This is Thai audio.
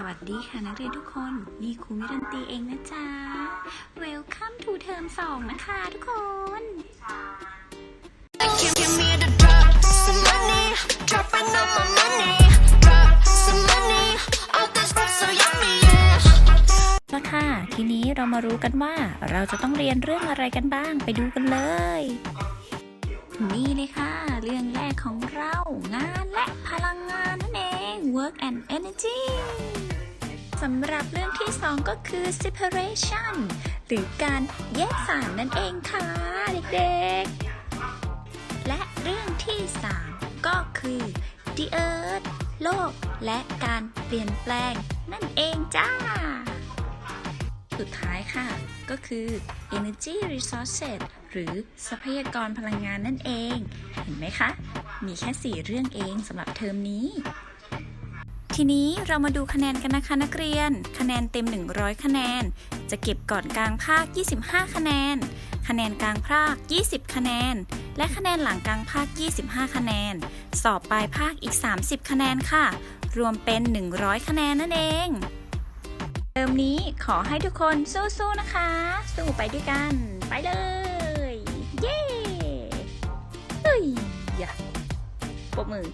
สวัสดีค่ะนักเรียนทุกคน นี่ครูมิรันตีเองนะจ๊ะ Welcome to เทอมสองนะคะทุกคน Give, give me the drop, some money, dropping on my money, drop some money, all this stuff so yummy, yeah. ละค่ะ ทีนี้เรามารู้กันว่าเราจะต้องเรียนเรื่องอะไรกันบ้างไปดูกันเลย นี่เลยค่ะ เรื่องแรกของเรางานและพลังงานนั่นเอง work and energy สำหรับเรื่องที่สองก็คือ separation หรือการแยกสารนั่นเองค่ะเด็กๆ และเรื่องที่สามก็คือ the earth โลก และการเปลี่ยนแปลงนั่นเองจ้า สุดท้ายค่ะ ก็คือ energy resources หรือทรัพยากรพลังงานนั่นเอง เห็นไหมคะ มีแค่ 4 เรื่องเองสำหรับเทอมนี้ ทีนี้เรามาดูคะแนนกันนะคะนักเรียน คะแนนเต็ม 100 คะแนน จะเก็บก่อนกลางภาค 25 คะแนน คะแนนกลางภาค 20 คะแนน และคะแนนหลังกลางภาค 25 คะแนน สอบปลายภาคอีก 30 คะแนนค่ะ รวมเป็น 100 คะแนนนั่นเองเทอมนี้ขอให้ทุกคนสู้ๆนะคะ สู้ไปด้วยกัน ไปเลย เย้เฮ้ยอย่าปรบมือ